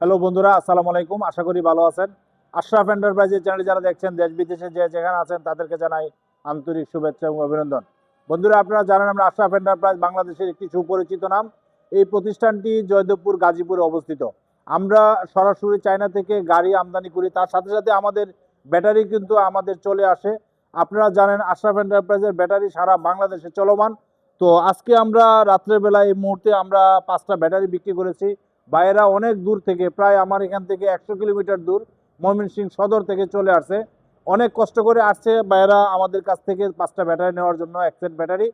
Hello বন্ধুরা, আসসালামু আলাইকুম। আশা করি ভালো আছেন। আশরাফ এন্টারপ্রাইজের চ্যানেল যারা দেখছেন, দেশ বিদেশে যে যেখানে আছেন, তাদেরকে জানাই আন্তরিক শুভেচ্ছা এবং অভিনন্দন। বন্ধুরা, আপনারা জানেন আমরা আশরাফ এন্টারপ্রাইজ বাংলাদেশের একটি সুপরিচিত নাম। এই প্রতিষ্ঠানটি জয়দেবপুর, গাজীপুরে অবস্থিত। আমরা সরাসরি চায়না থেকে গাড়ি আমদানি করি। তার সাথে সাথে আমাদের ব্যাটারি কিন্তু আমাদের চলে আসে। আপনারা জানেন আশরাফ এন্টারপ্রাইজের ব্যাটারি সারা বাংলাদেশে চলমান। তো আজকে আমরা রাত্রেবেলা এই মুহূর্তে আমরা পাঁচটা ব্যাটারি বিক্রি করেছি। বাইরা অনেক দূর থেকে, প্রায় আমার এখান থেকে একশো কিলোমিটার দূর ময়মনসিংহ সদর থেকে চলে আসছে অনেক কষ্ট করে আসছে বাইরা আমাদের কাছ থেকে পাঁচটা ব্যাটারি নেওয়ার জন্য একসেট ব্যাটারি।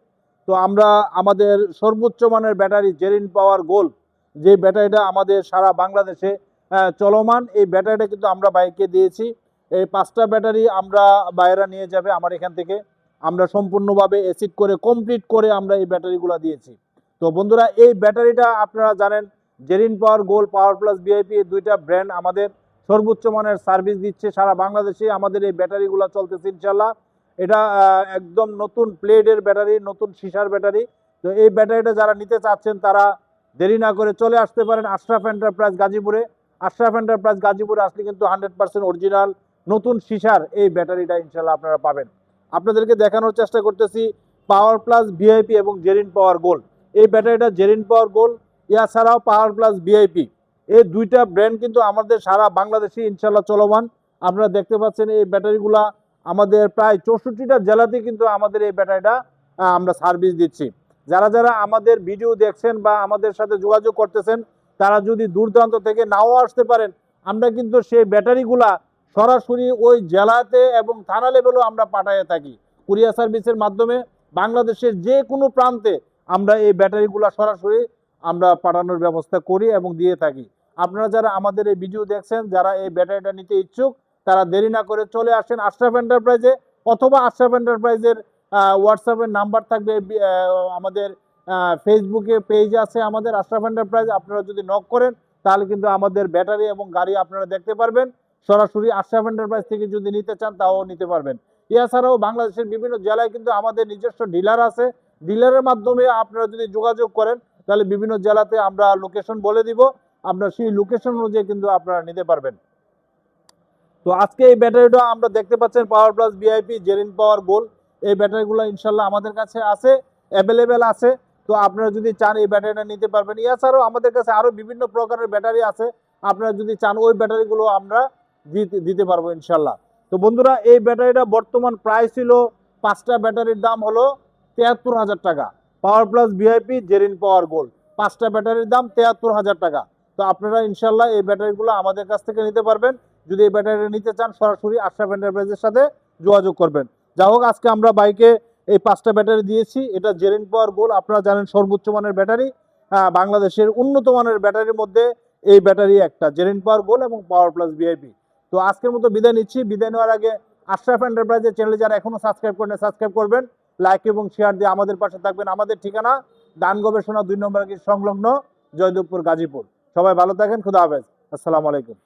তো আমরা আমাদের সর্বোচ্চ মানের ব্যাটারি জেরিন পাওয়ার গোল যে ব্যাটারিটা আমাদের সারা বাংলাদেশে চলমান, এই ব্যাটারিটা কিন্তু আমরা বাইকে দিয়েছি। এই পাঁচটা ব্যাটারি আমরা বাইরা নিয়ে যাবে আমার এখান থেকে। আমরা সম্পূর্ণভাবে এসিড করে কমপ্লিট করে আমরা এই ব্যাটারিগুলো দিয়েছি। তো বন্ধুরা, এই ব্যাটারিটা আপনারা জানেন Zerin power, gold power plus VIP এই দুইটা ব্র্যান্ড আমাদের সর্বোচ্চ মানের সার্ভিস দিচ্ছে সারা বাংলাদেশে। আমাদের এই ব্যাটারিগুলো চলতেছে ইনশাল্লাহ এটা একদম নতুন প্লেডের ব্যাটারি, নতুন সিসার ব্যাটারি। তো এই ব্যাটারিটা যারা নিতে চাচ্ছেন, তারা দেরি না করে চলে আসতে পারেন আশরাফ এন্টারপ্রাইজ গাজীপুরে। আশরাফ এন্টারপ্রাইজ গাজীপুরে আসলে কিন্তু হান্ড্রেড পার্সেন্ট অরিজিনাল নতুন সিসার এই ব্যাটারিটা ইনশাল্লাহ আপনারা পাবেন। আপনাদেরকে দেখানোর চেষ্টা করতেছি, পাওয়ার প্লাস ভিআইপি এবং জেরিন পাওয়ার গোল্ড এই ব্যাটারিটা জেরিন পাওয়ার গোল্ড এছাড়াও পাওয়ার প্লাস ভিআইপি এই দুইটা ব্র্যান্ড কিন্তু আমাদের সারা বাংলাদেশে ইনশাল্লাহ চলমান। আপনারা দেখতে পাচ্ছেন এই ব্যাটারিগুলা আমাদের প্রায় চৌষট্টিটা জেলাতে কিন্তু আমাদের এই ব্যাটারিটা আমরা সার্ভিস দিচ্ছি। যারা যারা আমাদের ভিডিও দেখছেন বা আমাদের সাথে যোগাযোগ করতেছেন, তারা যদি দূর দূরান্ত থেকে নাও আসতে পারেন, আমরা কিন্তু সেই ব্যাটারিগুলা সরাসরি ওই জেলাতে এবং থানা লেভেলেও আমরা পাঠিয়ে থাকি। কুরিয়ার সার্ভিসের মাধ্যমে বাংলাদেশের যে কোনো প্রান্তে আমরা এই ব্যাটারিগুলা সরাসরি আমরা পাঠানোর ব্যবস্থা করি এবং দিয়ে থাকি। আপনারা যারা আমাদের এই ভিডিও দেখছেন, যারা এই ব্যাটারিটা নিতে ইচ্ছুক, তারা দেরি না করে চলে আসেন আশরাফ এন্টারপ্রাইজে অথবা আশরাফ এন্টারপ্রাইজের হোয়াটসঅ্যাপের নাম্বার থাকবে আমাদের ফেসবুকে পেজ আছে আমাদের আশরাফ এন্টারপ্রাইজ আপনারা যদি নক করেন, তাহলে কিন্তু আমাদের ব্যাটারি এবং গাড়ি আপনারা দেখতে পারবেন। সরাসরি আশরাফ এন্টারপ্রাইজ থেকে যদি নিতে চান, তাও নিতে পারবেন। এছাড়াও বাংলাদেশের বিভিন্ন জেলায় কিন্তু আমাদের নিজস্ব ডিলার আছে। ডিলারের মাধ্যমে আপনারা যদি যোগাযোগ করেন তাহলে বিভিন্ন জেলাতে আমরা লোকেশন বলে দিব। আপনার সেই লোকেশন অনুযায়ী কিন্তু আপনারা নিতে পারবেন। তো আজকে এই ব্যাটারিটা আমরা দেখতে পাচ্ছেন power plus VIP Jerin power gold এই ব্যাটারিগুলো ইনশাল্লাহ আমাদের কাছে আছে অ্যাভেলেবেল আছে। তো আপনারা যদি চান এই ব্যাটারিটা নিতে পারবেন। এছাড়াও আমাদের কাছে আরও বিভিন্ন প্রকারের ব্যাটারি আছে। আপনারা যদি চান ওই ব্যাটারিগুলো আমরা দিতে পারব ইনশাল্লাহ। তো বন্ধুরা, এই ব্যাটারিটা বর্তমান প্রাইস ছিল পাঁচটা ব্যাটারির দাম হলো তিয়াত্তর হাজার টাকা। Power plus VIP Zerin power gold পাঁচটা ব্যাটারির দাম তিয়াত্তর হাজার টাকা। তো আপনারা ইনশাল্লাহ এই ব্যাটারিগুলো আমাদের কাছ থেকে নিতে পারবেন। যদি এই ব্যাটারি নিতে চান, সরাসরি আশরাফ এন্টারপ্রাইজের সাথে যোগাযোগ করবেন। যা হোক, আজকে আমরা বাইকে এই পাঁচটা ব্যাটারি দিয়েছি। এটা জেরিন পাওয়ার গোল আপনারা জানেন সর্বোচ্চ মানের ব্যাটারি। বাংলাদেশের উন্নত মানের ব্যাটারির মধ্যে এই ব্যাটারি একটা জেরিন পাওয়ার গোল এবং পাওয়ার প্লাস ভিআইপি তো আজকের মতো বিদায় নিচ্ছি। বিদায় নেওয়ার আগে আশরাফ এন্টারপ্রাইজের চ্যানেলে যারা এখনও সাবস্ক্রাইব করেন সাবস্ক্রাইব করবেন। লাইক এবং শেয়ার দিয়ে আমাদের পাশে থাকবেন। আমাদের ঠিকানা দান গবেষণা দুই নম্বর সংলগ্ন জয়দেবপুর গাজীপুর। সবাই ভালো থাকেন, খুদা হাফেজ। আসসালামু আলাইকুম।